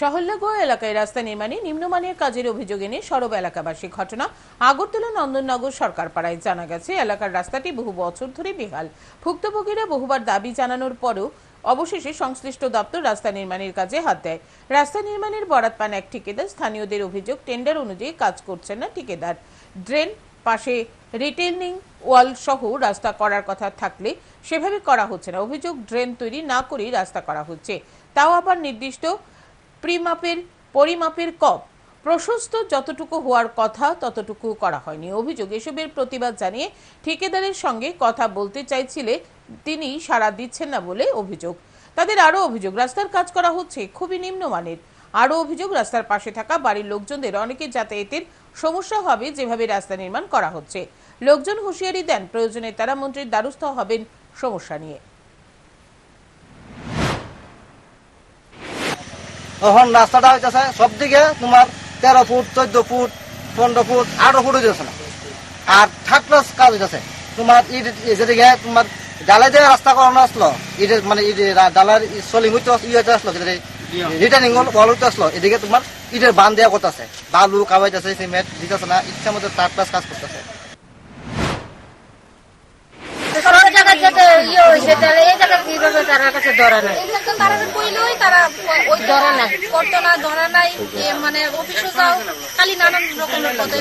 সহল্লাগোয়া এলাকায় রাস্তা নির্মাণে নিম্নমানের কাজের অভিযোগ এনে সরব এলাকাবাসী ঘটনা আগরতলা নন্দননগর সরকার পাড়ায় জানা গেছে। এলাকার রাস্তাটি বহু বছর ধরে বেহাল। ভুক্তভোগীরা বহুবার দাবি জানানোর পরও অবশেষে সংশ্লিষ্ট দপ্তর রাস্তা নির্মাণের কাজে হাত দেয়। রাস্তা নির্মাণের বরাত পান এক ঠিকাদার। স্থানীয়দের অভিযোগ, টেন্ডার অনুযায়ী কাজ করছেন না ঠিকাদার। ড্রেন পাশে রিটেনিং ওয়াল সহ রাস্তা করার কথা থাকলে সেভাবে করা হচ্ছে না। অভিযোগ, ড্রেন তৈরি না করেই রাস্তা করা হচ্ছে। তাও আবার নির্দিষ্ট প্রিমাপের, পরিমাপের কপ। প্রশস্ত যতটুকু হওয়ার কথা ততটুকু করা হয়নি। অভিযোগ, এসবের প্রতিবাদ জানিয়ে ঠিকাদারের সঙ্গে কথা বলতে চাইছিলে তিনি সাড়া দিচ্ছেন না বলে অভিযোগ। তাদের আরও অভিযোগ, রাস্তার কাজ করা হচ্ছে, খুবই নিম্নমানের। আরও অভিযোগ, রাস্তার পাশে থাকা বাড়ির লোকজনদের অনেকে যাতায়াতের সমস্যা হবে যেভাবে রাস্তা নির্মাণ করা হচ্ছে। লোকজন হুঁশিয়ারি দেন, প্রয়োজনে তারা মন্ত্রীর দ্বারস্থ হবেন সমস্যা নিয়ে। এখন রাস্তাটা হইতেছে সব দিকে তোমার তেরো ফুট চোদ্দ ফুট পনেরো ফুট আঠারো ফুট হইতেছে না। আর থার্ড ক্লাস কাজ হইতেছে। তোমার ইট যেদিকে তোমার ডালাই দিয়ে রাস্তা করানো আসলো ইটের মানে ইট ডালার সলিং হইতে ইয়ে হইতে আসলো রিটার্নিং বল হইতে আসলো এদিকে তোমার ইটের বান দেওয়া করতেছে। বালু কাবাইতেছে সিমেন্ট দিতেছে না ইচ্ছা মতো থার্ড ক্লাস কাজ করতেছে। সব জায়গায় যেতে হয়েছে তাহলে এই জায়গায় কীভাবে তার কাছে ধরা নাই তারা কইলেই, তারা ওই ধরা নাই। করতো না ধরা নাই মানে অফিসও যাও, খালি নানান রকমের কথা